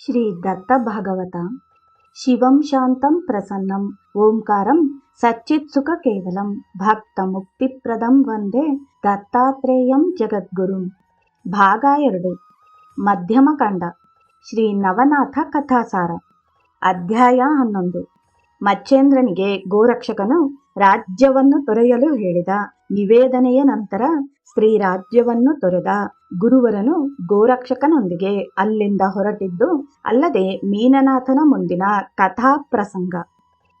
ಶ್ರೀ ದತ್ತ ಭಾಗವತ ಶಿವಂ ಶಾಂತಂ ಪ್ರಸನ್ನಂ ಓಂಕಾರಂ ಸಚ್ಚಿತ್ ಸುಖ ಕೇವಲಂ ಭಕ್ತ ಮುಕ್ತಿಪ್ರದಂ ವಂದೇ ದತ್ತಾತ್ರೇಯಂ ಜಗದ್ಗುರುಂ ಭಾಗ ಎರಡು ಮಧ್ಯಮ ಕಂಡ ಶ್ರೀ ನವನಾಥ ಕಥಾಸಾರ ಅಧ್ಯಾಯ ಹನ್ನೊಂದು ಮಚ್ಚೇಂದ್ರನಿಗೆ ಗೋರಕ್ಷಕನು ರಾಜ್ಯವನ್ನು ತೊರೆಯಲು ಹೇಳಿದ ನಿವೇದನೆಯ ನಂತರ ಸ್ತ್ರೀ ರಾಜ್ಯವನ್ನು ತೊರೆದ ಗುರುವರನು ಗೋರಕ್ಷಕನೊಂದಿಗೆ ಅಲ್ಲಿಂದ ಹೊರಟಿದ್ದು ಅಲ್ಲದೆ ಮೀನನಾಥನ ಮುಂದಿನ ಕಥಾ ಪ್ರಸಂಗ.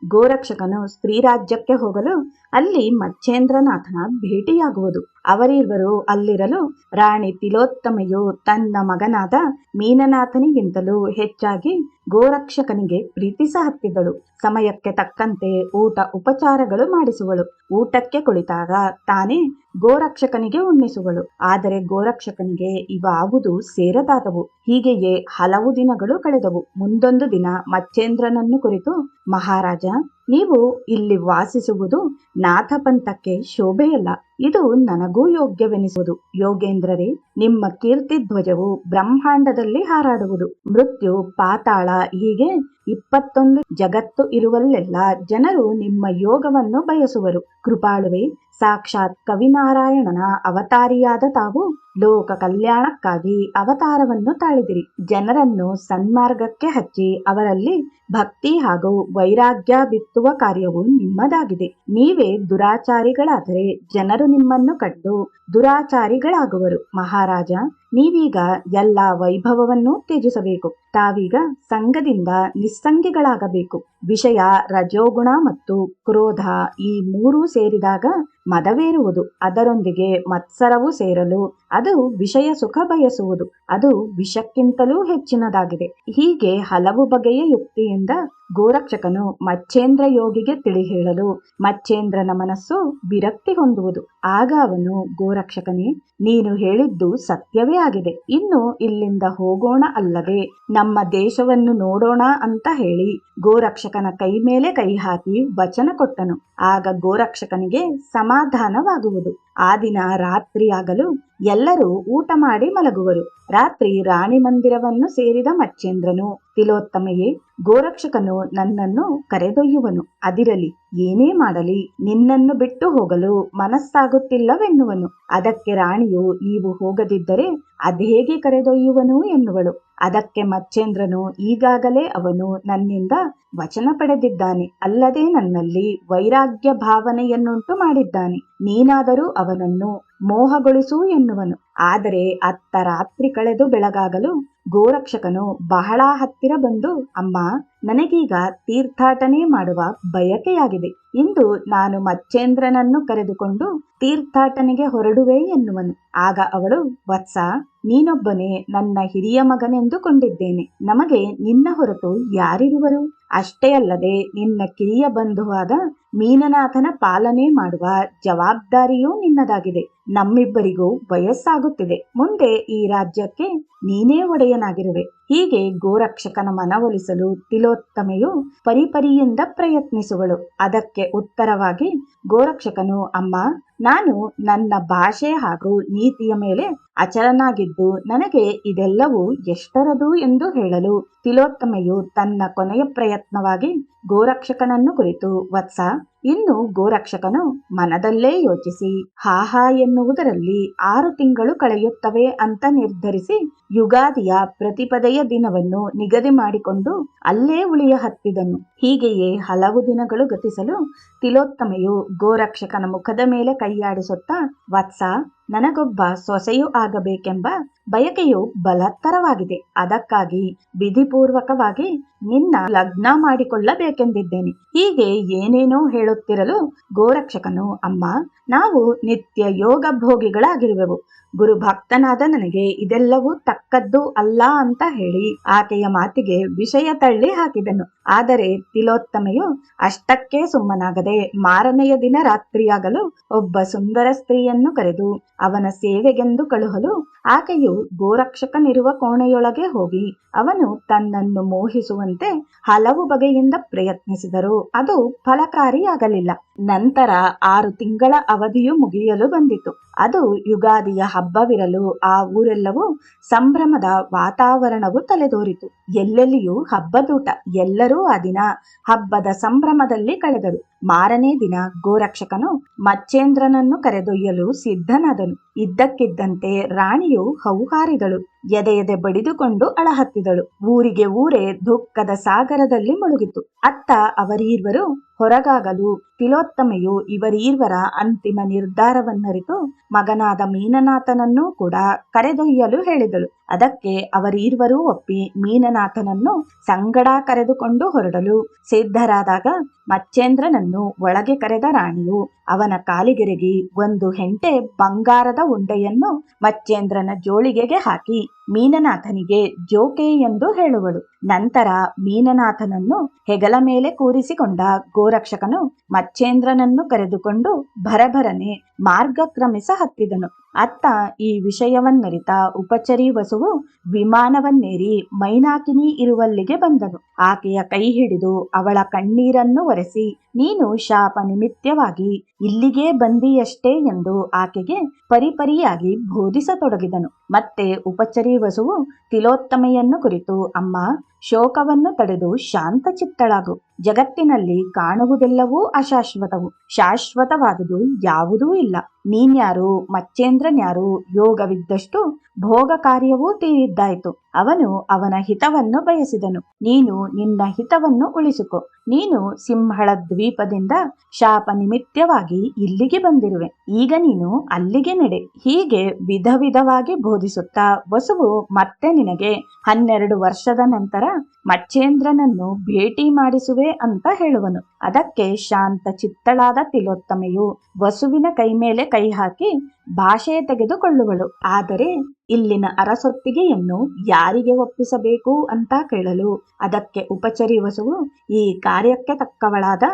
ಗೋರಕ್ಷಕನು ಸ್ತ್ರೀರಾಜ್ಯಕ್ಕೆ ಹೋಗಲು ಅಲ್ಲಿ ಮಚ್ಚೇಂದ್ರನಾಥನ ಭೇಟಿಯಾಗುವುದು. ಅವರಿರುವರು ಅಲ್ಲಿರಲು ರಾಣಿ ತಿಲೋತ್ತಮೆಯು ತನ್ನ ಮಗನಾದ ಮೀನನಾಥನಿಗಿಂತಲೂ ಹೆಚ್ಚಾಗಿ ಗೋರಕ್ಷಕನಿಗೆ ಪ್ರೀತಿಸ ಹತ್ತಿದಳು. ಸಮಯಕ್ಕೆ ತಕ್ಕಂತೆ ಊಟ ಉಪಚಾರಗಳು ಮಾಡಿಸುವಳು. ಊಟಕ್ಕೆ ಕುಳಿತಾಗ ತಾನೇ ಗೋರಕ್ಷಕನಿಗೆ ಉಣ್ಣಿಸುವಳು. ಆದರೆ ಗೋರಕ್ಷಕನಿಗೆ ಇವಾಗುದು ಸೇರದಾದವು. ಹೀಗೆಯೇ ಹಲವು ದಿನಗಳು ಕಳೆದವು. ಮುಂದೊಂದು ದಿನ ಮಚ್ಚೇಂದ್ರನನ್ನು ಕುರಿತು, ಮಹಾರಾಜ ನೀವು ಇಲ್ಲಿ ವಾಸಿಸುವುದು ನಾಥಪಂಥಕ್ಕೆ ಶೋಭೆಯಲ್ಲ, ಇದು ನನಗೂ ಯೋಗ್ಯವೆನಿಸುವುದು. ಯೋಗೇಂದ್ರರೇ, ನಿಮ್ಮ ಕೀರ್ತಿ ಧ್ವಜವು ಬ್ರಹ್ಮಾಂಡದಲ್ಲಿ ಹಾರಾಡುವುದು. ಮೃತ್ಯು, ಪಾತಾಳ, ಹೀಗೆ ಇಪ್ಪತ್ತೊಂದು ಜಗತ್ತು ಇರುವಲ್ಲೆಲ್ಲ ಜನರು ನಿಮ್ಮ ಯೋಗವನ್ನು ಬಯಸುವರು. ಕೃಪಾಳುವೆ ಸಾಕ್ಷಾತ್ ಕವಿನಾರಾಯಣನ ಅವತಾರಿಯಾದ ತಾವು ಲೋಕ ಕಲ್ಯಾಣಕ್ಕಾಗಿ ಅವತಾರವನ್ನು ತಾಳಿದಿರಿ. ಜನರನ್ನು ಸನ್ಮಾರ್ಗಕ್ಕೆ ಹಚ್ಚಿ ಅವರಲ್ಲಿ ಭಕ್ತಿ ಹಾಗೂ ವೈರಾಗ್ಯ ಬಿತ್ತುವ ಕಾರ್ಯವು ನಿಮ್ಮದಾಗಿದೆ. ನೀವೇ ದುರಾಚಾರಿಗಳಾದರೆ ಜನರು ನಿಮ್ಮನ್ನು ಕಂಡು ದುರಾಚಾರಿಗಳಾಗುವರು. ಮಹಾರಾಜ ನೀವೀಗ ಎಲ್ಲ ವೈಭವವನ್ನು ತ್ಯಜಿಸಬೇಕು. ತಾವೀಗ ಸಂಘದಿಂದ ನಿಸ್ಸಂಗಿಗಳಾಗಬೇಕು. ವಿಷಯ, ರಜೋಗುಣ ಮತ್ತು ಕ್ರೋಧ ಈ ಮೂರೂ ಸೇರಿದಾಗ ಮದವೇರುವುದು. ಅದರೊಂದಿಗೆ ಮತ್ಸರವು ಸೇರಲು ಅದು ವಿಷಯ ಸುಖ ಬಯಸುವುದು. ಅದು ವಿಷಕ್ಕಿಂತಲೂ ಹೆಚ್ಚಿನದಾಗಿದೆ. ಹೀಗೆ ಹಲವು ಬಗೆಯ ಯುಕ್ತಿಯಿಂದ ಗೋರಕ್ಷಕನು ಮಚ್ಚೇಂದ್ರ ಯೋಗಿಗೆ ತಿಳಿ ಹೇಳಲು ಮಚ್ಚೇಂದ್ರನ ಮನಸ್ಸು ವಿರಕ್ತಿ ಹೊಂದುವುದು. ಆಗ ಅವನು, ಗೋರಕ್ಷಕನೇ, ನೀನು ಹೇಳಿದ್ದು ಸತ್ಯವೇ ಆಗಿದೆ. ಇನ್ನು ಇಲ್ಲಿಂದ ಹೋಗೋಣ ಅಲ್ಲದೆ ನಮ್ಮ ದೇಶವನ್ನು ನೋಡೋಣ ಅಂತ ಹೇಳಿ ಗೋರಕ್ಷಕನ ಕೈ ಮೇಲೆ ಕೈ ಹಾಕಿ ವಚನ ಕೊಟ್ಟನು. ಆಗ ಗೋರಕ್ಷಕನಿಗೆ ಸಮಾಧಾನವಾಗುವುದು. ಆ ದಿನ ರಾತ್ರಿಯಾಗಲು ಎಲ್ಲರೂ ಊಟ ಮಾಡಿ ಮಲಗುವರು. ರಾತ್ರಿ ರಾಣಿ ಮಂದಿರವನ್ನು ಸೇರಿದ ಮಚ್ಚೇಂದ್ರನು, ತಿಲೋತ್ತಮೆಯೇ, ಗೋರಕ್ಷಕನು ನನ್ನನ್ನು ಕರೆದೊಯ್ಯುವನು. ಅದಿರಲಿ, ಏನೇ ಮಾಡಲಿ, ನಿನ್ನನ್ನು ಬಿಟ್ಟು ಹೋಗಲು ಮನಸ್ಸಾಗುತ್ತಿಲ್ಲವೆನ್ನುವನು. ಅದಕ್ಕೆ ರಾಣಿಯು, ನೀವು ಹೋಗದಿದ್ದರೆ ಅದೇಗೆ ಕರೆದೊಯ್ಯುವನು ಎನ್ನುವಳು. ಅದಕ್ಕೆ ಮಚ್ಚೇಂದ್ರನು, ಈಗಾಗಲೇ ಅವನು ನನ್ನಿಂದ ವಚನ ಪಡೆದಿದ್ದಾನೆ. ಅಲ್ಲದೆ ನನ್ನಲ್ಲಿ ವೈರಾಗ್ಯ ಭಾವನೆಯನ್ನುಂಟು ಮಾಡಿದ್ದಾನೆ. ನೀನಾದರೂ ಅವನನ್ನು ಮೋಹಗೊಳಿಸು ಎನ್ನುವನು. ಆದರೆ ಅತ್ತ ರಾತ್ರಿ ಕಳೆದು ಬೆಳಗಾಗಲು ಗೋರಕ್ಷಕನು ಬಹಳ ಹತ್ತಿರ ಬಂದು, ಅಮ್ಮ, ನನಗೀಗ ತೀರ್ಥಾಟನೆ ಮಾಡುವ ಬಯಕೆಯಾಗಿದೆ. ಇಂದು ನಾನು ಮಚ್ಚೇಂದ್ರನನ್ನು ಕರೆದುಕೊಂಡು ತೀರ್ಥಾಟನೆಗೆ ಹೊರಡುವೆ ಎನ್ನುವನು. ಆಗ ಅವಳು, ವತ್ಸ, ನೀನೊಬ್ಬನೇ ನನ್ನ ಹಿರಿಯ ಮಗನೆಂದು ಕೊಂಡಿದ್ದೇನೆ ನಮಗೆ ನಿನ್ನ ಹೊರತು ಯಾರಿರುವರು? ಅಷ್ಟೇ ಅಲ್ಲದೆ ನಿನ್ನ ಕಿರಿಯ ಬಂಧುವಾದ ಮೀನನಾಥನ ಪಾಲನೆ ಮಾಡುವ ಜವಾಬ್ದಾರಿಯೂ ನಿನ್ನದಾಗಿದೆ. ನಮ್ಮಿಬ್ಬರಿಗೂ ವಯಸ್ಸಾಗುತ್ತಿದೆ. ಮುಂದೆ ಈ ರಾಜ್ಯಕ್ಕೆ ನೀನೇ ಒಡೆಯನಾಗಿರುವೆ. ಹೀಗೆ ಗೋರಕ್ಷಕನ ಮನವೊಲಿಸಲು ತಿಲೋತ್ತಮೆಯು ಪರಿಪರಿಯಿಂದ ಪ್ರಯತ್ನಿಸುವಳು. ಅದಕ್ಕೆ ಉತ್ತರವಾಗಿ ಗೋರಕ್ಷಕನು, ಅಮ್ಮ, ನಾನು ನನ್ನ ಭಾಷೆ ಹಾಗೂ ನೀತಿಯ ಮೇಲೆ ಅಚಲನಾಗಿದ್ದು ನನಗೆ ಇದೆಲ್ಲವೂ ಎಷ್ಟರದು ಎಂದು ಹೇಳಲು. ತಿಲೋತ್ತಮೆಯು ತನ್ನ ಕೊನೆಯ ಪ್ರಯತ್ನವಾಗಿ ಗೋರಕ್ಷಕನನ್ನು ಕುರಿತು, ವತ್ಸ, ಇನ್ನು ಗೋರಕ್ಷಕನು ಮನದಲ್ಲೇ ಯೋಚಿಸಿ ಹಾಹಾ ಎನ್ನುವುದರಲ್ಲಿ ಆರು ತಿಂಗಳು ಕಳೆಯುತ್ತವೆ ಅಂತ ನಿರ್ಧರಿಸಿ, ಯುಗಾದಿಯ ಪ್ರತಿಪದೆಯ ದಿನವನ್ನು ನಿಗದಿ ಮಾಡಿಕೊಂಡು ಅಲ್ಲೇ ಉಳಿಯ ಹತ್ತಿದನು. ಹೀಗೆಯೇ ಹಲವು ದಿನಗಳು ಗತಿಸಲು ತಿಲೋತ್ತಮೆಯು ಗೋರಕ್ಷಕನ ಮುಖದ ಮೇಲೆ ಕೈಯಾಡಿಸುತ್ತಾ, ವತ್ಸ ನನಗೊಬ್ಬ ಸೊಸೆಯೂ ಆಗಬೇಕೆಂಬ ಬಯಕೆಯು ಬಲತ್ತರವಾಗಿದೆ. ಅದಕ್ಕಾಗಿ ವಿಧಿಪೂರ್ವಕವಾಗಿ ನಿನ್ನ ಲಗ್ನ ಮಾಡಿಕೊಳ್ಳಬೇಕೆಂದಿದ್ದೇನೆ. ಹೀಗೆ ಏನೇನೋ ಹೇಳುತ್ತಿರಲು ಗೋರಕ್ಷಕನು, ಅಮ್ಮ, ನಾವು ನಿತ್ಯ ಯೋಗ ಭೋಗಿಗಳಾಗಿರುವೆವು ಗುರು ಭಕ್ತನಾದ ನನಗೆ ಇದೆಲ್ಲವೂ ತಕ್ಕದ್ದು ಅಲ್ಲ ಅಂತ ಹೇಳಿ ಆಕೆಯ ಮಾತಿಗೆ ವಿಷಯ ತಳ್ಳಿ ಹಾಕಿದನು. ಆದರೆ ತಿಲೋತ್ತಮೆಯು ಅಷ್ಟಕ್ಕೆ ಸುಮ್ಮನಾಗದೆ ಮಾರನೆಯ ದಿನ ರಾತ್ರಿಯಾಗಲು ಒಬ್ಬ ಸುಂದರ ಸ್ತ್ರೀಯನ್ನು ಕರೆದು ಅವನ ಸೇವೆಗೆಂದು ಕಳುಹಲು ಆಕೆಯು ಗೋರಕ್ಷಕನಿರುವ ಕೋಣೆಯೊಳಗೆ ಹೋಗಿ. ಅವನು ತನ್ನನ್ನು ಮೋಹಿಸುವಂತೆ ಹಲವು ಬಗೆಯಿಂದ ಪ್ರಯತ್ನಿಸಿದರು. ಅದು ಫಲಕಾರಿಯಾಗಲಿಲ್ಲ. ನಂತರ ಆರು ತಿಂಗಳ ಅವಧಿಯು ಮುಗಿಯಲು ಬಂದಿತು. ಅದು ಯುಗಾದಿಯ ಹಬ್ಬವಿರಲು ಆ ಊರೆಲ್ಲವೂ ಸಂಭ್ರಮದ ವಾತಾವರಣವು ತಲೆದೋರಿತು. ಎಲ್ಲೆಲ್ಲಿಯೂ ಹಬ್ಬದೂಟ, ಎಲ್ಲರೂ ಆ ದಿನ ಹಬ್ಬದ ಸಂಭ್ರಮದಲ್ಲಿ ಕಳೆದರು. ಮಾರನೇ ದಿನ ಗೋರಕ್ಷಕನು ಮಚ್ಚೇಂದ್ರನನ್ನು ಕರೆದೊಯ್ಯಲು ಸಿದ್ಧನಾದನು. ಇದ್ದಕ್ಕಿದ್ದಂತೆ ರಾಣಿಯು ಹೌಹಾರಿದಳು. ಎದೆ ಎದೆ ಬಡಿದುಕೊಂಡು ಅಳಹತ್ತಿದಳು. ಊರಿಗೆ ಊರೇ ದುಃಖದ ಸಾಗರದಲ್ಲಿ ಮುಳುಗಿತು. ಅತ್ತ ಅವರೀರ್ವರು ಹೊರಗಾಗಲು ತಿಲೋತ್ತಮೆಯು ಇವರೀರ್ವರ ಅಂತಿಮ ನಿರ್ಧಾರವನ್ನರಿತು ಮಗನಾದ ಮೀನನಾಥನನ್ನೂ ಕೂಡ ಕರೆದೊಯ್ಯಲು ಹೇಳಿದಳು. ಅದಕ್ಕೆ ಅವರೀರ್ವರೂ ಒಪ್ಪಿ ಮೀನನಾಥನನ್ನು ಸಂಗಡ ಕರೆದುಕೊಂಡು ಹೊರಡಲು ಸಿದ್ಧರಾದಾಗ ಮಚ್ಚೇಂದ್ರನನ್ನು ಒಳಗೆ ಕರೆದ ರಾಣಿಯು ಅವನ ಕಾಲಿಗೆರೆಗಿ ಒಂದು ಹೆಂಟೆ ಬಂಗಾರದ ಉಂಡೆಯನ್ನು ಮಚ್ಚೇಂದ್ರನ ಜೋಳಿಗೆಗೆ ಹಾಕಿ ಮೀನನಾಥನಿಗೆ ಜೋಕೆ ಎಂದು ಹೇಳುವಳು. ನಂತರ ಮೀನನಾಥನನ್ನು ಹೆಗಲ ಮೇಲೆ ಕೂರಿಸಿಕೊಂಡ ಗೋರಕ್ಷಕನು ಮಚ್ಚೇಂದ್ರನನ್ನು ಕರೆದುಕೊಂಡು ಭರಭರನೆ ಮಾರ್ಗಕ್ರಮಿಸ ಹತ್ತಿದನು. ಅತ್ತ ಈ ವಿಷಯವನ್ನರಿತ ಉಪಚರಿ ವಸುವು ವಿಮಾನವನ್ನೇರಿ ಮೈನಾಕಿನಿ ಇರುವಲ್ಲಿಗೆ ಬಂದನು. ಆಕೆಯ ಕೈ ಹಿಡಿದು ಅವಳ ಕಣ್ಣೀರನ್ನು ಒರೆಸಿ ನೀನು ಶಾಪ ನಿಮಿತ್ತವಾಗಿ ಇಲ್ಲಿಗೆ ಬಂದಿಯಷ್ಟೇ ಎಂದು ಆಕೆಗೆ ಪರಿಪರಿಯಾಗಿ ಬೋಧಿಸತೊಡಗಿದನು. ಮತ್ತೆ ಉಪಚರಿ ವಸುವು ತಿಲೋತ್ತಮೆಯನ್ನು ಕುರಿತು, ಅಮ್ಮ, ಶೋಕವನ್ನು ತಡೆದು ಶಾಂತ ಚಿತ್ತಳಾಗು ಜಗತ್ತಿನಲ್ಲಿ ಕಾಣುವುದೆಲ್ಲವೂ ಅಶಾಶ್ವತವು. ಶಾಶ್ವತವಾದುದು ಯಾವುದೂ ಇಲ್ಲ. ನೀನ್ಯಾರು, ಮಚ್ಚೇಂದ್ರನ್ಯಾರು ಯೋಗವಿದ್ದಷ್ಟು ಭೋಗ ಕಾರ್ಯವೂ ತೀರಿದ್ದಾಯಿತು. ಅವನು ಅವನ ಹಿತವನ್ನು ಬಯಸಿದನು. ನೀನು ನಿನ್ನ ಹಿತವನ್ನು ಉಳಿಸಿಕೊ. ನೀನು ಸಿಂಹಳ ದ್ವೀಪದಿಂದ ಶಾಪ ನಿಮಿತ್ತವಾಗಿ ಇಲ್ಲಿಗೆ ಬಂದಿರುವೆ. ಈಗ ನೀನು ಅಲ್ಲಿಗೆ ನಡೆ ಹೀಗೆ ವಿಧ ವಿಧವಾಗಿ ಬೋಧಿಸುತ್ತಾ ವಸುವು ಮತ್ತೆ ನಿನಗೆ ಹನ್ನೆರಡು ವರ್ಷದ ನಂತರ ಮಚ್ಚೇಂದ್ರನನ್ನು ಭೇಟಿ ಮಾಡಿಸುವೆ ಅಂತ ಹೇಳುವನು. ಅದಕ್ಕೆ ಶಾಂತ ಚಿತ್ತಳಾದ ತಿಲೋತ್ತಮೆಯು ವಸುವಿನ ಕೈ ಮೇಲೆ ಕೈ ಹಾಕಿ ಭಾಷೆ ತೆಗೆದುಕೊಳ್ಳುವಳು. ಆದರೆ ಇಲ್ಲಿನ ಅರಸೊತ್ತಿಗೆಯನ್ನು ಯಾರಿಗೆ ಒಪ್ಪಿಸಬೇಕು ಅಂತ ಕೇಳಲು ಅದಕ್ಕೆ ಉಪಚರಿ ವಸುವು ಈ ಕಾರ್ಯಕ್ಕೆ ತಕ್ಕವಳಾದ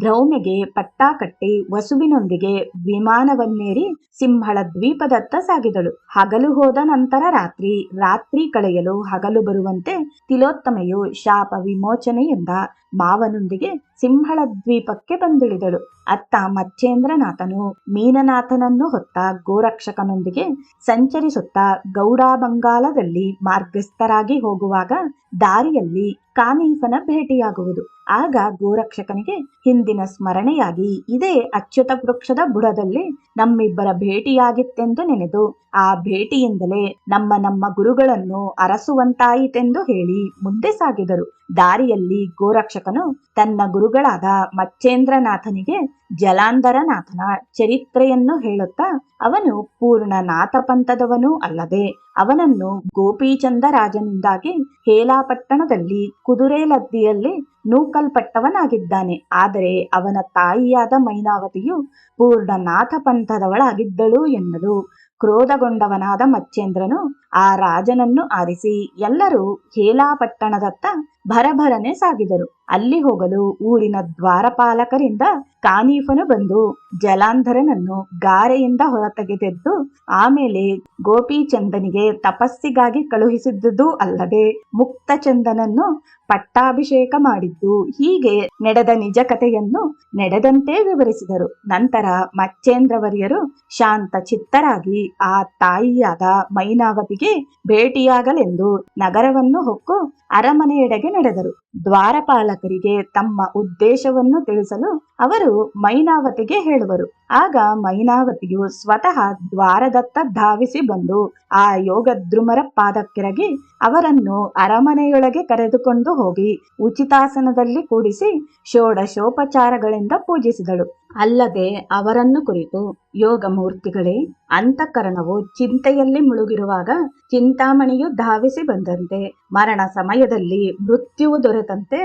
ದ್ರೌಮೆಗೆ ಪಟ್ಟ ಕಟ್ಟಿ ವಸುವಿನೊಂದಿಗೆ ವಿಮಾನವನ್ನೇರಿ ಸಿಂಹಳ ದ್ವೀಪದತ್ತ ಸಾಗಿದಳು. ಹಗಲು ಹೋದ ನಂತರ ರಾತ್ರಿ ರಾತ್ರಿ ಕಳೆಯಲು ಹಗಲು ಬರುವಂತೆ ತಿಲೋತ್ತಮೆಯು ಶಾಪ ವಿಮೋಚನೆಯಿಂದ ಮಾವನೊಂದಿಗೆ ಸಿಂಹಳ ದ್ವೀಪಕ್ಕೆ ಬಂದಿಳಿದಳು. ಅತ್ತ ಮಚ್ಚೇಂದ್ರನಾಥನು ಮೀನನಾಥನನ್ನು ಹೊತ್ತ ಗೋರಕ್ಷಕನೊಂದಿಗೆ ಸಂಚರಿಸುತ್ತಾ ಗೌಡಾಬಂಗಾಲದಲ್ಲಿ ಮಾರ್ಗಸ್ಥರಾಗಿ ಹೋಗುವಾಗ ದಾರಿಯಲ್ಲಿ ಕಾನೀಫನ ಭೇಟಿಯಾಗುವುದು. ಆಗ ಗೋರಕ್ಷಕನಿಗೆ ಹಿಂದಿನ ಸ್ಮರಣೆಯಾಗಿ ಇದೇ ಅಚ್ಯುತ ವೃಕ್ಷದ ಬುಡದಲ್ಲಿ ನಮ್ಮಿಬ್ಬರ ಭೇಟಿಯಾಗಿತ್ತೆಂದು ನೆನೆದು ಆ ಭೇಟಿಯಿಂದಲೇ ನಮ್ಮ ನಮ್ಮ ಗುರುಗಳನ್ನು ಅರಸುವಂತಾಯಿತೆಂದು ಹೇಳಿ ಮುಂದೆ ಸಾಗಿದರು. ದಾರಿಯಲ್ಲಿ ಗೋರಕ್ಷಕನು ತನ್ನ ಗುರುಗಳಾದ ಮಚ್ಚೇಂದ್ರನಾಥನಿಗೆ ಜಲಾಂಧರನಾಥನ ಚರಿತ್ರೆಯನ್ನು ಹೇಳುತ್ತಾ ಅವನು ಪೂರ್ಣ ನಾಥಪಂಥದವನೂ ಅಲ್ಲದೆ ಅವನನ್ನು ಗೋಪೀಚಂದರಾಜನಿಂದಾಗಿ ಹೇಲಾಪಟ್ಟಣದಲ್ಲಿ ಕುದುರೆ ಲದ್ದಿಯಲ್ಲಿ ನೂಕಲ್ಪಟ್ಟವನಾಗಿದ್ದಾನೆ. ಆದರೆ ಅವನ ತಾಯಿಯಾದ ಮೈನಾವತಿಯು ಪೂರ್ಣ ನಾಥಪಂಥದವಳಾಗಿದ್ದಳು ಎನ್ನಲು ಕ್ರೋಧಗೊಂಡವನಾದ ಮಚ್ಚೇಂದ್ರನು ಆ ರಾಜನನ್ನು ಆರಿಸಿ ಎಲ್ಲರೂ ಹೇಲಾಪಟ್ಟಣದತ್ತ ಭರಭರನೆ ಸಾಗಿದರು. ಅಲ್ಲಿ ಹೋಗಲು ಊರಿನ ದ್ವಾರಪಾಲಕರಿಂದ ಕಾನೀಫನು ಬಂದು ಜಲಾಂಧರನನ್ನು ಗಾರೆಯಿಂದ ಹೊರತೆಗೆದೆದ್ದು ಆಮೇಲೆ ಗೋಪಿಚಂದನಿಗೆ ತಪಸ್ಸಿಗಾಗಿ ಕಳುಹಿಸಿದ್ದುದೂ ಅಲ್ಲದೆ ಮುಕ್ತಚಂದನನ್ನು ಪಟ್ಟಾಭಿಷೇಕ ಮಾಡಿದ್ದು ಹೀಗೆ ನಡೆದ ನಿಜ ಕಥೆಯನ್ನು ನಡೆದಂತೆ ವಿವರಿಸಿದರು. ನಂತರ ಮಚ್ಚೇಂದ್ರವರ್ಯರು ಶಾಂತ ಚಿತ್ತರಾಗಿ ಆ ತಾಯಿಯಾದ ಮೈನಾವತಿಗೆ ಭೇಟಿಯಾಗಲೆಂದು ನಗರವನ್ನು ಹೊಕ್ಕು ಅರಮನೆಯೆಡೆಗೆ ನಡೆದರು. ದ್ವಾರಪಾಲಕರಿಗೆ ತಮ್ಮ ಉದ್ದೇಶವನ್ನು ತಿಳಿಸಲು ಅವರು ಮೈನಾವತಿಗೆ ಹೇಳುವರು. ಆಗ ಮೈನಾವತಿಯು ಸ್ವತಃ ದ್ವಾರದತ್ತ ಧಾವಿಸಿ ಬಂದು ಆ ಯೋಗದ್ರುಮರ ಪಾದಕ್ಕೆರಗಿ ಅವರನ್ನು ಅರಮನೆಯೊಳಗೆ ಕರೆದುಕೊಂಡು ಹೋಗಿ ಉಚಿತಾಸನದಲ್ಲಿ ಕೂಡಿಸಿ ಷೋಡಶೋಪಚಾರಗಳಿಂದ ಪೂಜಿಸಿದಳು. ಅಲ್ಲದೆ ಅವರನ್ನು ಕುರಿತು, ಯೋಗ ಮೂರ್ತಿಗಳೇ, ಅಂತಃಕರಣವು ಚಿಂತೆಯಲ್ಲಿ ಮುಳುಗಿರುವಾಗ ಚಿಂತಾಮಣಿಯು ಧಾವಿಸಿ ಬಂದಂತೆ ಮರಣ ಸಮಯದಲ್ಲಿ ಮೃತ್ಯುವು ದೊರೆತಂತೆ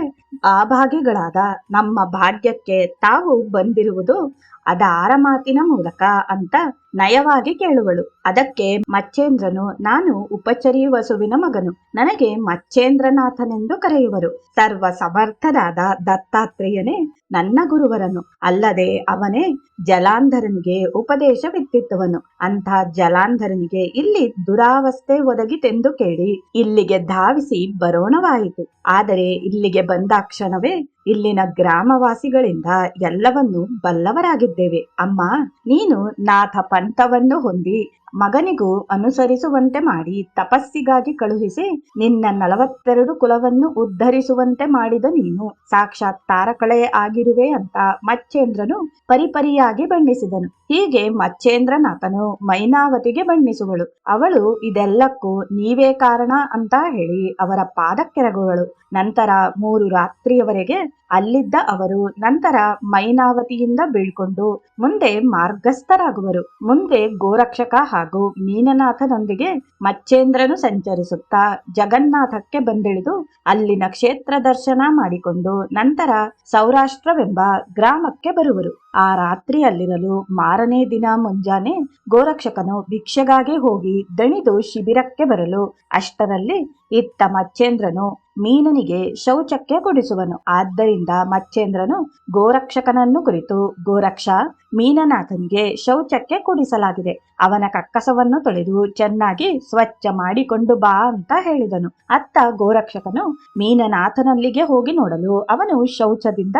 ಆಭಾಗಿಗಳಾದ ನಮ್ಮ ಭಾಗ್ಯಕ್ಕೆ ತಾವು ಬಂದಿರುವುದು ಅದಾರ ಮಾತಿನ ಮೂಲಕ ಅಂತ ನಯವಾಗಿ ಕೇಳುವಳು. ಅದಕ್ಕೆ ಮಚ್ಚೇಂದ್ರನು, ನಾನು ಉಪಚರಿ ವಸುವಿನ ಮಗನು. ನನಗೆ ಮಚ್ಚೇಂದ್ರನಾಥನೆಂದು ಕರೆಯುವರು. ಸರ್ವ ಸಮರ್ಥನಾದ ದತ್ತಾತ್ರೇಯನೇ ನನ್ನ ಗುರುವರನು. ಅಲ್ಲದೆ ಅವನೇ ಜಲಾಂಧರನಿಗೆ ಉಪದೇಶವಿತ್ತಿತ್ತವನು. ಅಂಥ ಜಲಾಂಧರನಿಗೆ ಇಲ್ಲಿ ದುರಾವಸ್ಥೆ ಒದಗಿತೆಂದು ಕೇಳಿ ಇಲ್ಲಿಗೆ ಧಾವಿಸಿ ಬರೋಣವಾಯಿತು. ಆದರೆ ಇಲ್ಲಿಗೆ ಬಂದ ಕ್ಷಣವೇ ಇಲ್ಲಿನ ಗ್ರಾಮವಾಸಿಗಳಿಂದ ಎಲ್ಲವನ್ನೂ ಬಲ್ಲವರಾಗಿದ್ದೇವೆ. ಅಮ್ಮ, ನೀನು ನಾಥ ಪಂಥವನ್ನು ಹೊಂದಿ ಮಗನಿಗೂ ಅನುಸರಿಸುವಂತೆ ಮಾಡಿ ತಪಸ್ಸಿಗಾಗಿ ಕಳುಹಿಸಿ ನಿನ್ನ ನಲವತ್ತೆರಡು ಕುಲವನ್ನು ಉದ್ಧರಿಸುವಂತೆ ಮಾಡಿದ ನೀನು ಸಾಕ್ಷಾತ್ ತಾರಕಳೆ ಆಗಿರುವೆ ಅಂತ ಮಚ್ಚೇಂದ್ರನು ಪರಿಪರಿಯಾಗಿ ಬಣ್ಣಿಸಿದನು. ಹೀಗೆ ಮಚ್ಚೇಂದ್ರನಾಥನು ಮೈನಾವತಿಗೆ ಬಣ್ಣಿಸುವಳು. ಅವಳು, ಇದೆಲ್ಲಕ್ಕೂ ನೀವೇ ಕಾರಣ ಅಂತ ಹೇಳಿ ಅವರ ಪಾದಕ್ಕೆರಗುವಳು. ನಂತರ ಮೂರು ರಾತ್ರಿಯವರೆಗೆ ಅಲ್ಲಿದ್ದ ಅವರು ನಂತರ ಮೈನಾವತಿಯಿಂದ ಬೀಳ್ಕೊಂಡು ಮುಂದೆ ಮಾರ್ಗಸ್ಥರಾಗುವರು. ಮುಂದೆ ಗೋರಕ್ಷಕ ಹಾಗೂ ಮೀನನಾಥನೊಂದಿಗೆ ಮಚ್ಚೇಂದ್ರನು ಸಂಚರಿಸುತ್ತಾ ಜಗನ್ನಾಥಕ್ಕೆ ಬಂದಿಳಿದು ಅಲ್ಲಿನ ಕ್ಷೇತ್ರ ದರ್ಶನ ಮಾಡಿಕೊಂಡು ನಂತರ ಸೌರಾಷ್ಟ್ರವೆಂಬ ಗ್ರಾಮಕ್ಕೆ ಬರುವರು. ಆ ರಾತ್ರಿ ಅಲ್ಲಿರಲು ಮಾರನೇ ದಿನ ಮುಂಜಾನೆ ಗೋರಕ್ಷಕನು ಭಿಕ್ಷೆಗಾಗಿ ಹೋಗಿ ದಣಿದು ಶಿಬಿರಕ್ಕೆ ಬರಲು ಅಷ್ಟರಲ್ಲಿ ಇತ್ತ ಮಚ್ಚೇಂದ್ರನು ಮೀನನಿಗೆ ಶೌಚಕ್ಕೆ ಕೊಡಿಸುವನು. ಆದ್ದರಿಂದ ಮಚ್ಚೇಂದ್ರನು ಗೋರಕ್ಷಕನನ್ನು ಕುರಿತು, ಗೋರಕ್ಷ, ಮೀನನಾಥನಿಗೆ ಶೌಚಕ್ಕೆ ಕೊಡಿಸಲಾಗಿದೆ. ಅವನ ಕಕ್ಕಸವನ್ನು ತೊಳೆದು ಚೆನ್ನಾಗಿ ಸ್ವಚ್ಛ ಮಾಡಿಕೊಂಡು ಬಾ ಅಂತ ಹೇಳಿದನು. ಅತ್ತ ಗೋರಕ್ಷಕನು ಮೀನನಾಥನಲ್ಲಿಗೆ ಹೋಗಿ ನೋಡಲು ಅವನು ಶೌಚದಿಂದ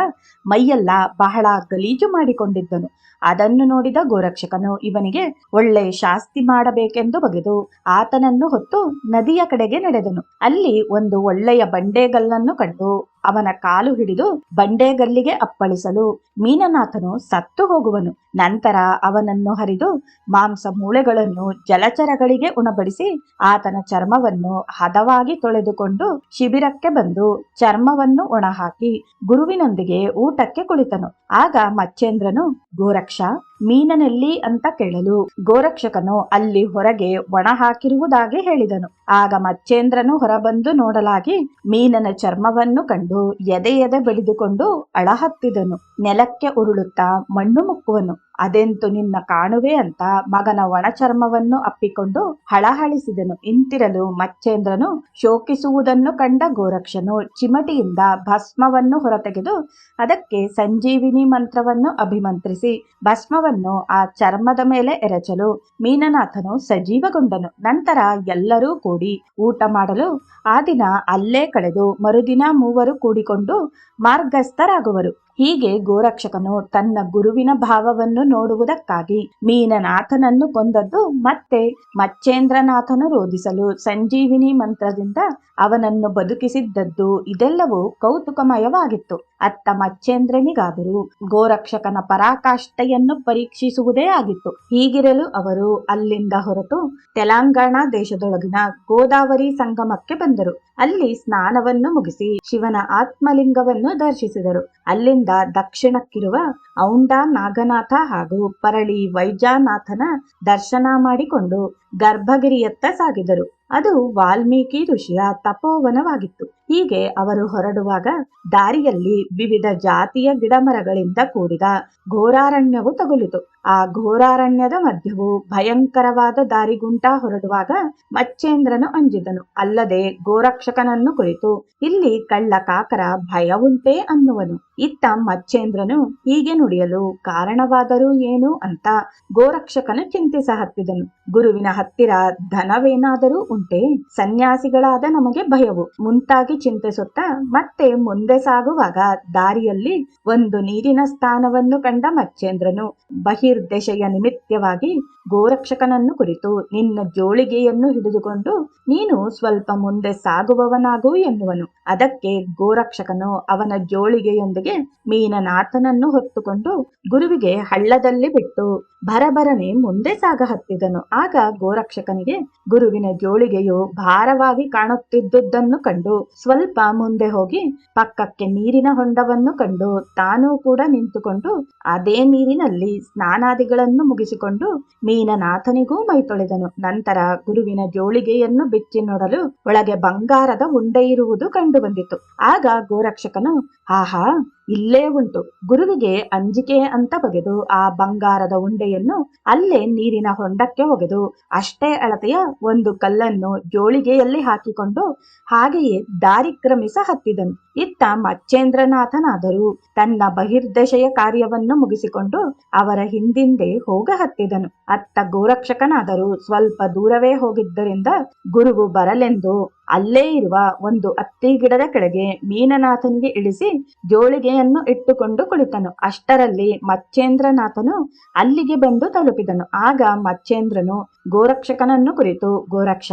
ಮೈಯೆಲ್ಲ ಬಹಳ ಗಲೀಜು ಮಾಡಿಕೊಂಡಿದ್ದನು. ಅದನ್ನು ನೋಡಿದ ಗೋರಕ್ಷಕನು ಇವನಿಗೆ, ಒಳ್ಳೆ ಶಾಸ್ತಿ ಮಾಡಬೇಕೆಂದು ಬಗೆದು ಆತನನ್ನು ಹೊತ್ತು ನದಿಯ ಕಡೆಗೆ ನಡೆದನು. ಅಲ್ಲಿ ಒಂದು ಒಳ್ಳೆಯ ಬಂಡೆಗಲ್ಲನ್ನು ಕಂಡು ಅವನ ಕಾಲು ಹಿಡಿದು ಬಂಡೆಗಲ್ಲಿಗೆ ಅಪ್ಪಳಿಸಲು. ಮೀನನಾಥನು ಸತ್ತು ಹೋಗುವನು. ನಂತರ ಅವನನ್ನು ಹರಿದು ಮಾಂಸ ಮೂಳೆಗಳನ್ನು ಜಲಚರಗಳಿಗೆ ಉಣಬಡಿಸಿ ಆತನ ಚರ್ಮವನ್ನು ಹದವಾಗಿ ತೊಳೆದುಕೊಂಡು ಶಿಬಿರಕ್ಕೆ ಬಂದು ಚರ್ಮವನ್ನು ಒಣಹಾಕಿ ಗುರುವಿನೊಂದಿಗೆ ಊಟಕ್ಕೆ ಕುಳಿತನು. ಆಗ ಮಚ್ಚೇಂದ್ರನು, ಗೋರಕ್ಷ ಮೀನನೆಲ್ಲಿ ಅಂತ ಕೇಳಲು. ಗೋರಕ್ಷಕನು ಅಲ್ಲಿ ಹೊರಗೆ ಒಣ ಹಾಕಿರುವುದಾಗಿ ಹೇಳಿದನು. ಆಗ ಮಚ್ಚೇಂದ್ರನು ಹೊರಬಂದು ನೋಡಲಾಗಿ ಮೀನನ ಚರ್ಮವನ್ನು ಕಂಡು ಎದೆ ಎದೆ ಬೆಳೆದುಕೊಂಡು ಅಳಹತ್ತಿದನು. ನೆಲಕ್ಕೆ ಉರುಳುತ್ತಾ ಮಣ್ಣು ಮುಕ್ಕುವನು. ಅದೆಂತು ನಿನ್ನ ಕಾಣುವೆ ಅಂತ ಮಗನ ಒಣ ಚರ್ಮವನ್ನು ಅಪ್ಪಿಕೊಂಡು ಹಳಹಳಿಸಿದನು. ಇಂತಿರಲು ಮಚ್ಚೇಂದ್ರನು ಶೋಕಿಸುವುದನ್ನು ಕಂಡ ಗೋರಕ್ಷನು ಚಿಮಟಿಯಿಂದ ಭಸ್ಮವನ್ನು ಹೊರತೆಗೆದು ಅದಕ್ಕೆ ಸಂಜೀವಿನಿ ಮಂತ್ರವನ್ನು ಅಭಿಮಂತ್ರಿಸಿ ಭಸ್ಮವನ್ನು ಆ ಚರ್ಮದ ಮೇಲೆ ಎರಚಲು ಮೀನನಾಥನು ಸಜೀವಗೊಂಡನು. ನಂತರ ಎಲ್ಲರೂ ಕೂಡಿ ಊಟ ಮಾಡಲು ಆ ದಿನ ಅಲ್ಲೇ ಕಳೆದು ಮರುದಿನ ಮೂವರು ಕೂಡಿಕೊಂಡು ಮಾರ್ಗಸ್ಥರಾಗುವರು. ಹೀಗೆ ಗೋರಕ್ಷಕನು ತನ್ನ ಗುರುವಿನ ಭಾವವನ್ನು ನೋಡುವುದಕ್ಕಾಗಿ ಮೀನನಾಥನನ್ನು ಕೊಂದದ್ದು ಮತ್ತೆ ಮಚ್ಚೇಂದ್ರನಾಥನು ರೋಧಿಸಲು ಸಂಜೀವಿನಿ ಮಂತ್ರದಿಂದ ಅವನನ್ನು ಬದುಕಿಸಿದ್ದದ್ದು ಇದೆಲ್ಲವೂ ಕೌತುಕಮಯವಾಗಿತ್ತು. ಅತ್ತ ಮಚ್ಚೇಂದ್ರನಿಗಾದರೂ ಗೋರಕ್ಷಕನ ಪರಾಕಾಷ್ಠೆಯನ್ನು ಪರೀಕ್ಷಿಸುವುದೇ ಆಗಿತ್ತು. ಹೀಗಿರಲು ಅವರು ಅಲ್ಲಿಂದ ಹೊರಟು ತೆಲಂಗಾಣ ದೇಶದೊಳಗಿನ ಗೋದಾವರಿ ಸಂಗಮಕ್ಕೆ ಬಂದರು. ಅಲ್ಲಿ ಸ್ನಾನವನ್ನು ಮುಗಿಸಿ ಶಿವನ ಆತ್ಮಲಿಂಗವನ್ನು ದರ್ಶಿಸಿದರು. ಅಲ್ಲಿಂದ ದಕ್ಷಿಣಕ್ಕಿರುವ ಔಂಡ ನಾಗನಾಥ ಹಾಗೂ ಪರಳಿ ವೈಜಾನಾಥನ ದರ್ಶನ ಮಾಡಿಕೊಂಡು ಗರ್ಭಗಿರಿಯತ್ತ ಸಾಗಿದರು. ಅದು ವಾಲ್ಮೀಕಿ ಋಷಿಯ ತಪೋವನವಾಗಿತ್ತು. ಹೀಗೆ ಅವರು ಹೊರಡುವಾಗ ದಾರಿಯಲ್ಲಿ ವಿವಿಧ ಜಾತಿಯ ಗಿಡಮರಗಳಿಂದ ಕೂಡಿದ ಘೋರಾರಣ್ಯವು ತಗುಲಿತು. ಆ ಘೋರಾರಣ್ಯದ ಮಧ್ಯವು ಭಯಂಕರವಾದ ದಾರಿಗುಂಟ ಹೊರಡುವಾಗ ಮಚ್ಚೇಂದ್ರನು ಅಂಜಿದನು. ಅಲ್ಲದೆ ಗೋರಕ್ಷಕನನ್ನು ಕುರಿತು ಇಲ್ಲಿ ಕಳ್ಳ ಕಾಕರ ಭಯವುಂಟೇ ಅನ್ನುವನು. ಇತ್ತ ಮಚ್ಚೇಂದ್ರನು ಹೀಗೆ ನುಡಿಯಲು ಕಾರಣವಾದರೂ ಏನು ಅಂತ ಗೋರಕ್ಷಕನು ಚಿಂತಿಸ ಹತ್ತಿದನು ಗುರುವಿನ ಹತ್ತಿರ ಧನವೇನಾದರೂ ಉಂಟೆ, ಸನ್ಯಾಸಿಗಳಾದ ನಮಗೆ ಭಯವು. ಮುಂತಾಗಿ ಚಿಂತಿಸುತ್ತಾ ಮತ್ತೆ ಮುಂದೆ ಸಾಗುವಾಗ ದಾರಿಯಲ್ಲಿ ಒಂದು ನೀರಿನ ಸ್ಥಾನವನ್ನು ಕಂಡ ಮಚ್ಚೇಂದ್ರನು ಬಹಿರ್ದೆಶೆಯ ನಿಮಿತ್ತವಾಗಿ ಗೋರಕ್ಷಕನನ್ನು ಕುರಿತು ನಿನ್ನ ಜೋಳಿಗೆಯನ್ನು ಹಿಡಿದುಕೊಂಡು ನೀನು ಸ್ವಲ್ಪ ಮುಂದೆ ಸಾಗುವವನಾಗು ಎನ್ನುವನು. ಅದಕ್ಕೆ ಗೋರಕ್ಷಕನು ಅವನ ಜೋಳಿಗೆಯೊಂದಿಗೆ ಮೀನನಾಥನನ್ನು ಹೊತ್ತುಕೊಂಡು ಗುರುವಿಗೆ ಹಳ್ಳದಲ್ಲಿ ಬಿಟ್ಟು ಭರಭರನೆ ಮುಂದೆ ಸಾಗ ಹತ್ತಿದನು. ಆಗ ಗೋರಕ್ಷಕನಿಗೆ ಗುರುವಿನ ಜೋಳಿಗೆಯು ಭಾರವಾಗಿ ಕಾಣುತ್ತಿದ್ದುದನ್ನು ಕಂಡು ಸ್ವಲ್ಪ ಮುಂದೆ ಹೋಗಿ ಪಕ್ಕಕ್ಕೆ ನೀರಿನ ಹೊಂಡವನ್ನು ಕಂಡು ತಾನೂ ಕೂಡ ನಿಂತುಕೊಂಡು ಅದೇ ನೀರಿನಲ್ಲಿ ಸ್ನಾನಾದಿಗಳನ್ನು ಮುಗಿಸಿಕೊಂಡು ಮೀನನಾಥನಿಗೂ ಮೈ ತೊಳೆದನು. ನಂತರ ಗುರುವಿನ ಜೋಳಿಗೆಯನ್ನು ಬಿಚ್ಚಿ ನೋಡಲು ಒಳಗೆ ಬಂಗಾರದ ಉಂಡೆ ಇರುವುದು ಕಂಡು ಬಂದಿತು. ಆಗ ಗೋರಕ್ಷಕನು, ಆಹಾ ಇಲ್ಲೇ ಉಂಟು. ಗುರುವಿಗೆ ಅಂಜಿಕೆ ಅಂತ ಬಗೆದು ಆ ಬಂಗಾರದ ಉಂಡೆಯನ್ನು ಅಲ್ಲೇ ನೀರಿನ ಹೊಂಡಕ್ಕೆ ಒಗೆದು, ಅಷ್ಟೇ ಅಳತೆಯ ಒಂದು ಕಲ್ಲನ್ನು ಜೋಳಿಗೆಯಲ್ಲಿ ಹಾಕಿಕೊಂಡು ಹಾಗೆಯೇ ದಾರಿ ಕ್ರಮಿಸ ಹತ್ತಿದನು. ಇತ್ತ ಮಚ್ಚೇಂದ್ರನಾಥನಾದರು. ತನ್ನ ಬಹಿರ್ದಶೆಯ ಕಾರ್ಯವನ್ನು ಮುಗಿಸಿಕೊಂಡು ಅವರ ಹಿಂದಿಂದೆ ಹೋಗ ಹತ್ತಿದನು. ಅತ್ತ ಗೋರಕ್ಷಕನಾದರೂ. ಸ್ವಲ್ಪ ದೂರವೇ ಹೋಗಿದ್ದರಿಂದ ಗುರುವು ಬರಲೆಂದು. ಅಲ್ಲೇ ಇರುವ ಒಂದು ಅತ್ತಿ ಗಿಡದ ಕೆಳಗೆ ಮೀನನಾಥನಿಗೆ ಇಳಿಸಿ ಜೋಳಿಗೆಯನ್ನು ಇಟ್ಟುಕೊಂಡು ಕುಳಿತನು. ಅಷ್ಟರಲ್ಲಿ ಮಚ್ಚೇಂದ್ರನಾಥನು ಅಲ್ಲಿಗೆ ಬಂದು ತಲುಪಿದನು. ಆಗ ಮಚ್ಚೇಂದ್ರನು ಗೋರಕ್ಷಕನನ್ನು ಕುರಿತು, ಗೋರಕ್ಷ,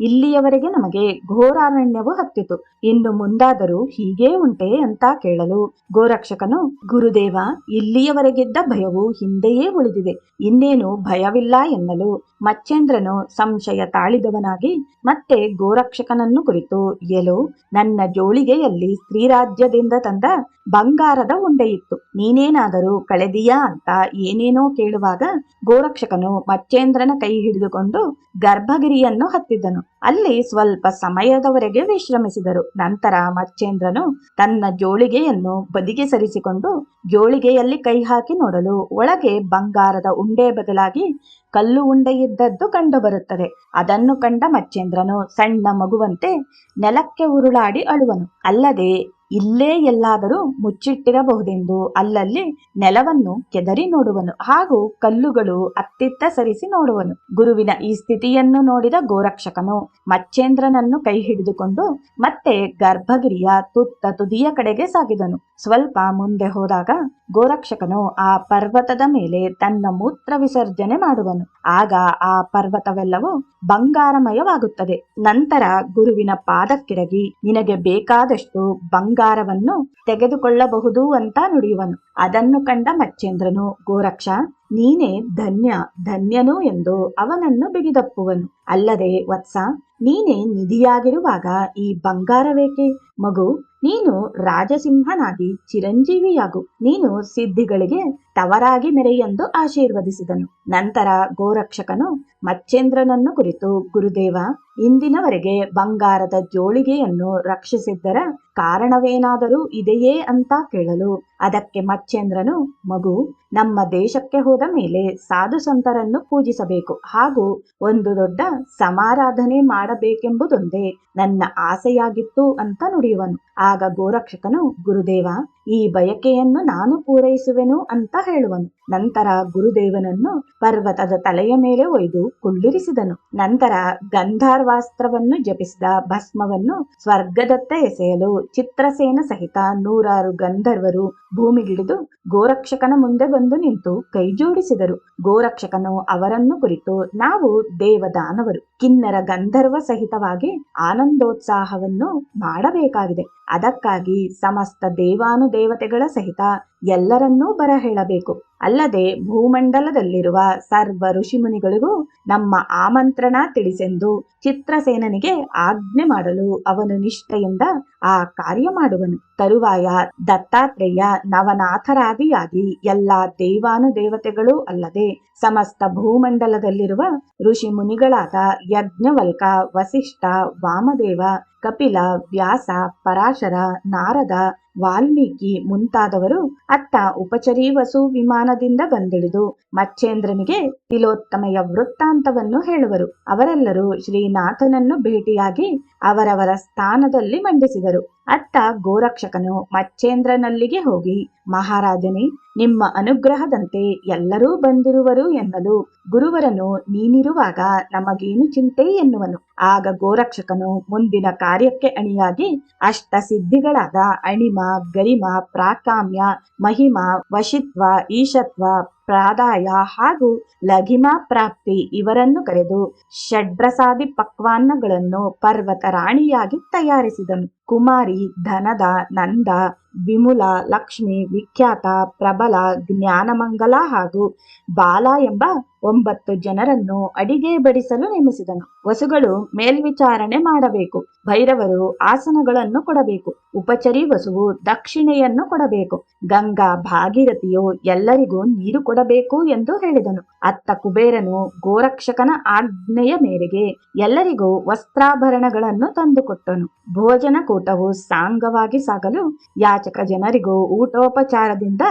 ಇಲ್ಲಿಯವರೆಗೆ ನಮಗೆ ಘೋರಾರಣ್ಯವು ಹತ್ತಿತು. ಇನ್ನು ಮುಂದಾದರೂ ಹೀಗೇ ಉಂಟೆ ಅಂತ ಕೇಳಲು. ಗೋರಕ್ಷಕನು, ಗುರುದೇವ, ಇಲ್ಲಿಯವರೆಗಿದ್ದ ಭಯವು ಹಿಂದೆಯೇ ಉಳಿದಿದೆ. ಇನ್ನೇನು ಭಯವಿಲ್ಲ ಎನ್ನಲು. ಮಚ್ಚೇಂದ್ರನು ಸಂಶಯ ತಾಳಿದವನಾಗಿ ಮತ್ತೆ ಗೋರಕ್ಷಕನನ್ನು ಕುರಿತು, ಎಲು, ನನ್ನ ಜೋಳಿಗೆಯಲ್ಲಿ ಸ್ತ್ರೀರಾಜ್ಯದಿಂದ ತಂದ ಬಂಗಾರದ ಉಂಡೆಯಿತ್ತು. ನೀನೇನಾದರೂ ಕಳೆದಿಯಾ ಅಂತ ಏನೇನೋ ಕೇಳುವಾಗ ಗೋರಕ್ಷಕನು ಮಚ್ಚೇಂದ್ರನ ಕೈ ಹಿಡಿದುಕೊಂಡು ಗರ್ಭಗಿರಿಯನ್ನು ಹತ್ತಿದ್ದನು. ಅಲ್ಲಿ ಸ್ವಲ್ಪ ಸಮಯದವರೆಗೆ ವಿಶ್ರಮಿಸಿದರು. ನಂತರ ಮಚ್ಚೇಂದ್ರನು ತನ್ನ ಜೋಳಿಗೆಯನ್ನು ಬದಿಗೆ ಸರಿಸಿಕೊಂಡು ಜೋಳಿಗೆಯಲ್ಲಿ ಕೈ ಹಾಕಿ ನೋಡಲು ಒಳಗೆ ಬಂಗಾರದ ಉಂಡೆ ಬದಲಾಗಿ ಕಲ್ಲು ಉಂಡೆಯಿದ್ದದ್ದು ಕಂಡುಬರುತ್ತದೆ ಅದನ್ನು ಕಂಡ ಮಚ್ಚೇಂದ್ರನು ಸಣ್ಣ ಮಗುವಂತೆ ನೆಲಕ್ಕೆ ಉರುಳಾಡಿ ಅಳುವನು. ಅಲ್ಲದೆ ಇಲ್ಲೇ ಎಲ್ಲಾದರೂ ಮುಚ್ಚಿಟ್ಟಿರಬಹುದೆಂದು ಅಲ್ಲಲ್ಲಿ ನೆಲವನ್ನು ಕೆದರಿ ನೋಡುವನು. ಹಾಗೂ ಕಲ್ಲುಗಳು ಅತ್ತಿತ್ತ ಸರಿಸಿ ನೋಡುವನು. ಗುರುವಿನ ಈ ಸ್ಥಿತಿಯನ್ನು ನೋಡಿದ ಗೋರಕ್ಷಕನು ಮಚ್ಚೇಂದ್ರನನ್ನು ಕೈ ಹಿಡಿದುಕೊಂಡು ಮತ್ತೆ ಗರ್ಭಗಿರಿಯ ತುತ್ತ ತುದಿಯ ಕಡೆಗೆ ಸಾಗಿದನು. ಸ್ವಲ್ಪ ಮುಂದೆ ಹೋದಾಗ ಗೋರಕ್ಷಕನು ಆ ಪರ್ವತದ ಮೇಲೆ ತನ್ನ ಮೂತ್ರ ವಿಸರ್ಜನೆ ಮಾಡುವನು. ಆಗ ಆ ಪರ್ವತವೆಲ್ಲವೂ ಬಂಗಾರಮಯವಾಗುತ್ತದೆ. ನಂತರ ಗುರುವಿನ ಪಾದಕ್ಕಿರಗಿ, ನಿನಗೆ ಬೇಕಾದಷ್ಟು ಬಂಗಾರವನ್ನು ತೆಗೆದುಕೊಳ್ಳಬಹುದು ಅಂತ ನುಡಿಯುವನು. ಅದನ್ನು ಕಂಡ ಮಚ್ಚೇಂದ್ರನು ಗೋರಕ್ಷ ನೀನೇ ಧನ್ಯ, ಧನ್ಯನು ಎಂದು ಅವನನ್ನು ಬಿಗಿದಪ್ಪುವನು. ಅಲ್ಲದೆ ವತ್ಸ, ನೀನೇ ನಿಧಿಯಾಗಿರುವಾಗ ಈ ಬಂಗಾರವೇಕೆ? ಮಗು, ನೀನು ರಾಜಸಿಂಹನಾಗಿ ಚಿರಂಜೀವಿಯಾಗು. ನೀನು ಸಿದ್ಧಿಗಳಿಗೆ ತವರಾಗಿ ಮೆರೆಯೆಂದು ಆಶೀರ್ವದಿಸಿದನು. ನಂತರ ಗೋರಕ್ಷಕನು ಮಚ್ಚೇಂದ್ರನನ್ನು ಕುರಿತು, ಗುರುದೇವ, ಇಂದಿನವರೆಗೆ ಬಂಗಾರದ ಜೋಳಿಗೆಯನ್ನು ರಕ್ಷಿಸಿದ್ದರ ಕಾರಣವೇನಾದರೂ ಇದೆಯೇ ಅಂತ ಕೇಳಲು ಅದಕ್ಕೆ ಮಚ್ಚೇಂದ್ರನು, ಮಗು, ನಮ್ಮ ದೇಶಕ್ಕೆ ಹೋದ ಮೇಲೆ ಸಾಧು ಸಂತರನ್ನು ಪೂಜಿಸಬೇಕು. ಹಾಗೂ ಒಂದು ದೊಡ್ಡ ಸಮಾರಾಧನೆ ಮಾಡಬೇಕೆಂಬುದೊಂದೇ ನನ್ನ ಆಸೆಯಾಗಿತ್ತು ಅಂತ ನುಡಿಯುವನು. ಆಗ ಗೋರಕ್ಷಕನು, ಗುರುದೇವ, ಈ ಬಯಕೆಯನ್ನು ನಾನು ಪೂರೈಸುವೆನು ಅಂತ ಹೇಳುವನು. ನಂತರ ಗುರುದೇವನನ್ನು ಪರ್ವತದ ತಲೆಯ ಮೇಲೆ ಒಯ್ದು ಕುಳ್ಳಿರಿಸಿದನು. ನಂತರ ಗಂಧಾರ್ವಾಸ್ತ್ರವನ್ನು ಜಪಿಸಿದ ಭಸ್ಮವನ್ನು ಸ್ವರ್ಗದತ್ತ ಎಸೆಯಲು ಚಿತ್ರಸೇನ ಸಹಿತ ನೂರಾರು ಗಂಧರ್ವರು ಭೂಮಿಗಿಳಿದು ಗೋರಕ್ಷಕನ ಮುಂದೆ ಬಂದು ನಿಂತು ಕೈಜೋಡಿಸಿದರು ಗೋರಕ್ಷಕನು ಅವರನ್ನು ಕುರಿತು, ನಾವು ದೇವದಾನವರು. ಕಿನ್ನರ ಗಂಧರ್ವ ಸಹಿತವಾಗಿ ಆನಂದೋತ್ಸಾಹವನ್ನು ಮಾಡಬೇಕಾಗಿದೆ. ಅದಕ್ಕಾಗಿ ಸಮಸ್ತ ದೇವಾನುದೇವತೆಗಳ ಸಹಿತ ಎಲ್ಲರನ್ನೂ ಬರ ಹೇಳಬೇಕು ಅಲ್ಲದೆ ಭೂಮಂಡಲದಲ್ಲಿರುವ ಸರ್ವ ಋಷಿಮುನಿಗಳಿಗೂ ನಮ್ಮ ಆಮಂತ್ರಣ ತಿಳಿಸೆಂದು ಚಿತ್ರಸೇನನಿಗೆ ಆಜ್ಞೆ ಮಾಡಲು ಅವನು ನಿಷ್ಠೆಯಿಂದ ಆ ಕಾರ್ಯ ಮಾಡುವನು. ತರುವಾಯ ದತ್ತಾತ್ರೇಯ ನವನಾಥರಾದಿಯಾಗಿ ಎಲ್ಲ ದೇವಾನುದೇವತೆಗಳು ಅಲ್ಲದೆ ಸಮಸ್ತ ಭೂಮಂಡಲದಲ್ಲಿರುವ ಋಷಿ ಮುನಿಗಳಾದ ಯಜ್ಞವಲ್ಕ, ವಸಿಷ್ಠ, ವಾಮದೇವ ಕಪಿಲ, ವ್ಯಾಸ, ಪರಾಶರ, ನಾರದ, ವಾಲ್ಮೀಕಿ ಮುಂತಾದವರು ಅತ್ತ ಉಪಚರಿ ವಸು ವಿಮಾನದಿಂದ ಬಂದಿಳಿದು ಮಚ್ಚೇಂದ್ರನಿಗೆ ತಿಲೋತ್ತಮೆಯ ವೃತ್ತಾಂತವನ್ನು ಹೇಳುವರು. ಅವರೆಲ್ಲರೂ ಶ್ರೀನಾಥನನ್ನು ಭೇಟಿಯಾಗಿ ಅವರವರ ಸ್ಥಾನದಲ್ಲಿ ಮಂಡಿಸಿದರು. ಅತ್ತ ಗೋರಕ್ಷಕನು ಮಚ್ಚೇಂದ್ರನಲ್ಲಿಗೆ ಹೋಗಿ, ಮಹಾರಾಜನೇ, ನಿಮ್ಮ ಅನುಗ್ರಹದಂತೆ ಎಲ್ಲರೂ ಬಂದಿರುವರು ಎನ್ನಲು ಗುರುವರನು ನೀನಿರುವಾಗ ನಮಗೇನು ಚಿಂತೆ ಎನ್ನುವನು. ಆಗ ಗೋರಕ್ಷಕನು ಮುಂದಿನ ಕಾರ್ಯಕ್ಕೆ ಅಣಿಯಾಗಿ ಅಷ್ಟ ಸಿದ್ಧಿಗಳಾದ ಅಣಿಮ, ಗರಿಮ, ಪ್ರಾಕಾಮ್ಯ, ಮಹಿಮ, ವಶಿತ್ವ, ಈಶತ್ವ, ಪ್ರಾದಾಯ ಹಾಗೂ ಲಘಿಮ ಪ್ರಾಪ್ತಿ ಇವರನ್ನು ಕರೆದು ಷಡ್ರಸಾದಿ ಪಕ್ವಾನ್ನಗಳನ್ನು ಪರ್ವತ ರಾಣಿಯಾಗಿ ತಯಾರಿಸಿದನು. ಕುಮಾರಿ, ಧನದ, ನಂದ, ವಿಮುಲ, ಲಕ್ಷ್ಮಿ, ವಿಖ್ಯಾತ, ಪ್ರಬಲ, ಜ್ಞಾನಮಂಗಲ ಹಾಗೂ ಬಾಲ ಎಂಬ ಒಂಬತ್ತು ಜನರನ್ನು ಅಡಿಗೆ ಬಡಿಸಲು ನೇಮಿಸಿದನು. ವಸುಗಳು ಮೇಲ್ವಿಚಾರಣೆ ಮಾಡಬೇಕು. ಭೈರವರು ಆಸನಗಳನ್ನು ಕೊಡಬೇಕು. ಉಪಚರಿ ವಸುವು ದಕ್ಷಿಣೆಯನ್ನು ಕೊಡಬೇಕು. ಗಂಗಾ ಭಾಗೀರಥಿಯು ಎಲ್ಲರಿಗೂ ನೀರು ಕೊಡಬೇಕು ಎಂದು ಹೇಳಿದನು. ಅತ್ತ ಕುಬೇರನು ಗೋರಕ್ಷಕನ ಆಜ್ಞೆಯ ಮೇರೆಗೆ ಎಲ್ಲರಿಗೂ ವಸ್ತ್ರಾಭರಣಗಳನ್ನು ತಂದುಕೊಟ್ಟನು. ಭೋಜನ ಕೂಟವು ಸಾಂಗವಾಗಿ ಸಾಗಲು ಯಾಚಕ ಜನರಿಗೂ ಊಟೋಪಚಾರದಿಂದ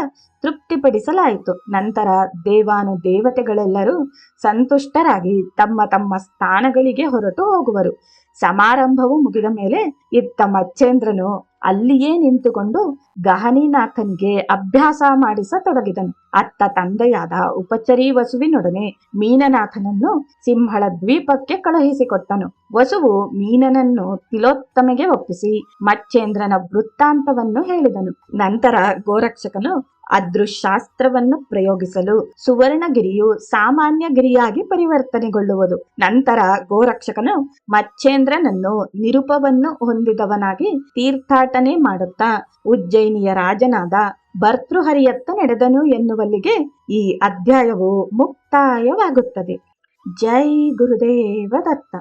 ತೃಪ್ತಿಪಡಿಸಲಾಯಿತು. ನಂತರ ದೇವಾನು ದೇವತೆಗಳೆಲ್ಲರೂ ಸಂತುಷ್ಟರಾಗಿ ತಮ್ಮ ತಮ್ಮ ಸ್ಥಾನಗಳಿಗೆ ಹೊರಟು ಹೋಗುವರು. ಸಮಾರಂಭವು ಮುಗಿದ ಮೇಲೆ ಇತ್ತ ಮಚ್ಚೇಂದ್ರನು ಅಲ್ಲಿಯೇ ನಿಂತುಕೊಂಡು ಗಹನಿನಾಥನಿಗೆ ಅಭ್ಯಾಸ ಮಾಡಿಸತೊಡಗಿದನು ಅತ್ತ ತಂದೆಯಾದ ಉಪಚರಿ ವಸುವಿನೊಡನೆ ಮೀನನಾಥನನ್ನು ಸಿಂಹಳ ದ್ವೀಪಕ್ಕೆ ಕಳುಹಿಸಿಕೊಟ್ಟನು. ವಸುವು ಮೀನನನ್ನು ತಿಲೋತ್ತಮೆಗೆ ಒಪ್ಪಿಸಿ ಮಚ್ಚೇಂದ್ರನ ವೃತ್ತಾಂತವನ್ನು ಹೇಳಿದನು. ನಂತರ ಗೋರಕ್ಷಕನು ಅದೃಶಾಸ್ತ್ರವನ್ನು ಪ್ರಯೋಗಿಸಲು ಸುವರ್ಣಗಿರಿಯು ಸಾಮಾನ್ಯ ಗಿರಿಯಾಗಿ ಪರಿವರ್ತನೆಗೊಳ್ಳುವುದು. ನಂತರ ಗೋರಕ್ಷಕನು ಮಚ್ಚೇಂದ್ರನನ್ನು ನಿರುಪವನ್ನು ಹೊಂದಿದವನಾಗಿ ತೀರ್ಥಾಟನೆ ಮಾಡುತ್ತಾ. ಉಜ್ಜಯಿನಿಯ ರಾಜನಾದ ಭರ್ತೃಹರಿಯತ್ತ ನಡೆದನು ಎನ್ನುವಲ್ಲಿಗೆ ಈ ಅಧ್ಯಾಯವು ಮುಕ್ತಾಯವಾಗುತ್ತದೆ. ಜೈ ಗುರುದೇವ ದತ್ತ.